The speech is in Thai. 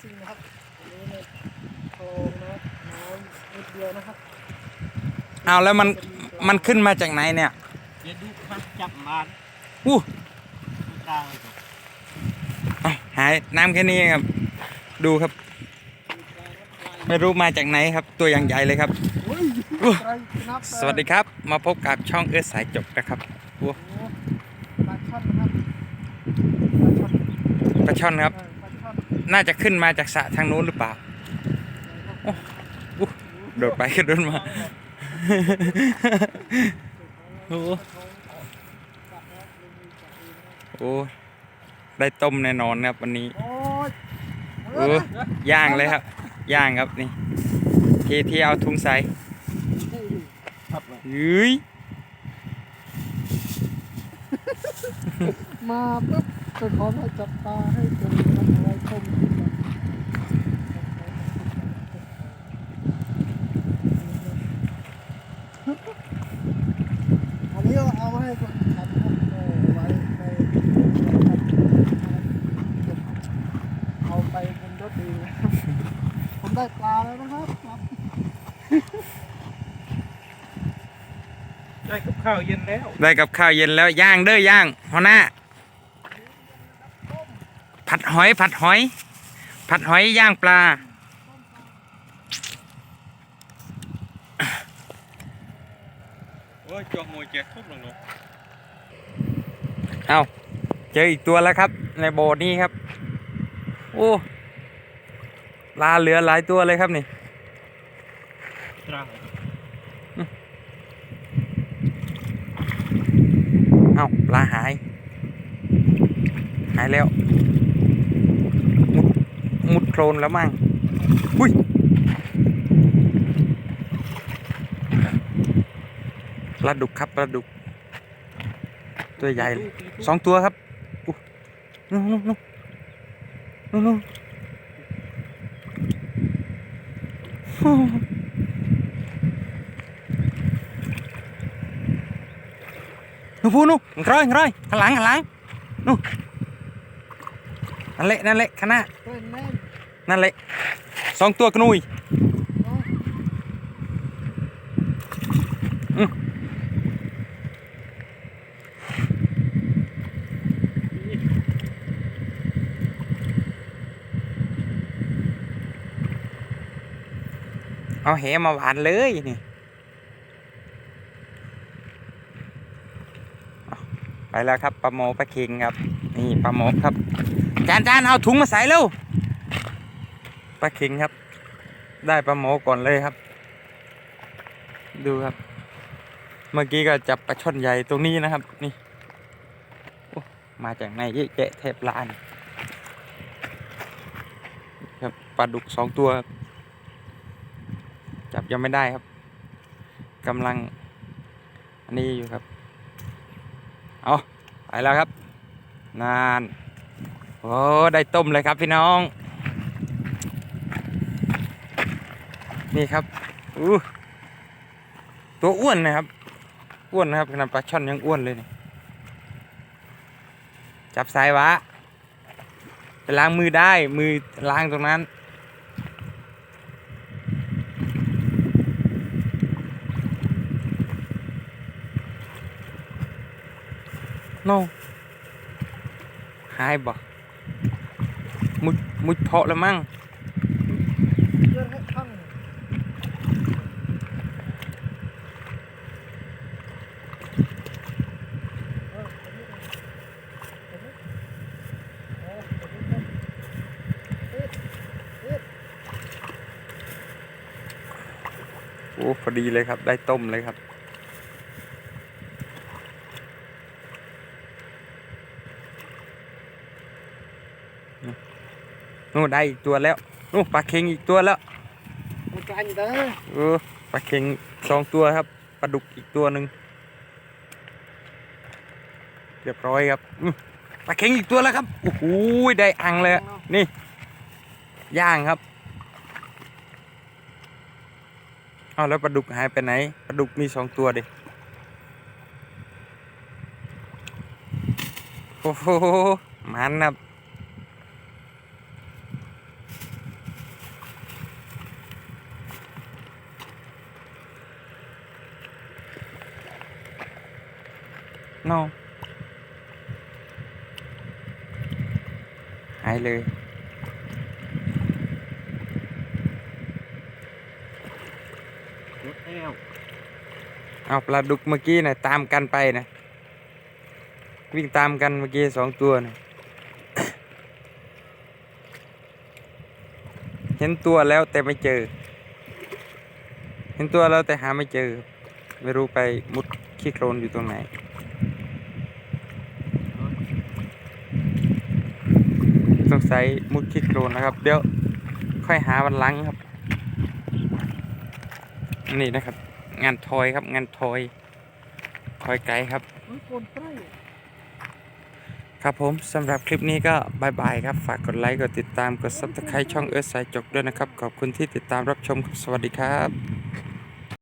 ซิ่งนะครับอันนี้เนี่ยโครงนะน้ำนิดเดียวนะครับเอาแล้วมันมันขึ้นมาจากไหนเนี่ยเดี๋ยวดูมันจับมันอู้กลางเลยครับเอาหายน้ำแค่นี้ครับ ดูครับ ไม่รู้มาจากไหนครับ ตัวอย่างใหญ่เลยครับอุ้ยอู้ไตรนับสวัสดีครับ มาพบกับช่องเอื้อสายจบนะครับอู้โอ้ปลาช่อนนะครับปลาช่อนปลาช่อนครับเออปลาช่อ น่าจะขึ้นมาจากสระทางนู้นหรือเปล่าอู้โดดไปก็โดดมาโอ้โอ้ได้ต้มแน่นอนครับวันนี้โอ้ยย่างเลยครับ ย่างครับนี่ที่ที่เอาทุงใส่ครับเฮ้ยมาปุ๊บ ไปขอมาจับปลาให้จนทำอะไรต้มกินแบบอันนี้ก็เอามาให้คนขับนะครับเอาไว้ในเอาไปบนรถเองนะครับผมได้ปลาแล้วนะครับครับได้กับข้าวเย็นแล้ว ได้กับข้าวเย็นแล้วย่างเด้อย่างหัวหน้า ผัดหอย ผัดหอย ผัดหอยย่างปลา โอ้ยจอกมวยเจ็ดทุบลงเนาะเอาเจออีกตัวแล้วครับ ในโบสถ์นี้ครับ โอ้ปลาเหลือหลายตัวเลยครับนี่กลางเอาปลาหาย หายแล้วมุดมุด โคลนแล้วมั่งอุ้ยปลาดุกครับปลาดุก ตัวใหญ่เลยสองตัวครับอู้นู่นนู่นนู่นนู่นนู่นโอ้นู่นพูนู่นร้อยร้อยข้างหลังข้างหลังนู่นนั่นแหละนั่นแหละข้างห นั่นแหละสองตัวกนุยเนาเอาแหมาหวานเลยนี่ไปแล้วครับปลาโมปลาคิงครับ นี่ปลาโมครับจานจานเอาถุงมาใส่เร็ว ปลาคิงครับ ได้ปลาโมก่อนเลยครับ ดูครับ เมื่อกี้ก็จับปลาช่อนใหญ่ตรงนี้นะครับ นี่มาจากไหนเยอะแยะเทปลานครับปลาดุกสองตัว จับยังไม่ได้ครับกำลัง อันนี้อยู่ครับ เอาไปแล้วครับ นาน โอ้ ได้ต้มเลยครับพี่น้อง นี่ครับอู้ตัวอ้วนนะครับ อ้วนนะครับขนาดปลาช่อนยังอ้วนเลย จับสายวะไปล้างมือได้มือล้างตรงนั้นโนหายบ่มุดมุดเพาะแล้วมั้ง เลื่อนให้ข้างเอออันนี้อันนี้เอออันนี้ครับเอ๊ะเอ๊ะ โอ้พอดีเลยครับ ได้ต้มเลยครับ นู่นได้อีกตัวแล้ว นู่นปลาเค็งอีกตัวแล้วมันกลางอยู่นะเออปลาเค็งสองตัวครับ ปลาดุกอีกตัวหนึ่งเรียบร้อยครับปลาเค็งอีกตัวแล้วครับ โอ้โห ได้อังเลย นี่ ย่างครับ เอาแล้วปลาดุกหายไปไหนปลาดุกมีสองตัวดิโอ้โหมันนะน้องหายเลย เอาปลาดุกเมื่อกี้นะตามกันไปนะ วิ่งตามกันเมื่อกี้สองตัวนะเห็นตัวแล้วแต่ไม่เจอ เห็นตัวแล้วแต่หาไม่เจอ ไม่รู้ไปมุดขี้โคลนอยู่ตรงไหนสงสัยมุดขี้โคลนนะครับ เดี๋ยวค่อยหาวันหลังครับ นี่นะครับ งานทอยครับ งานทอยทอยไกด์ครับเฮ้ยโกนใกล้ครับผมสำหรับคลิปนี้ก็บายบายครับ ฝากกดไลค์ กดติดตาม กด subscribe ช่องเอิร์ธสายจกด้วยนะครับ ขอบคุณที่ติดตามรับชมครับสวัสดีครับ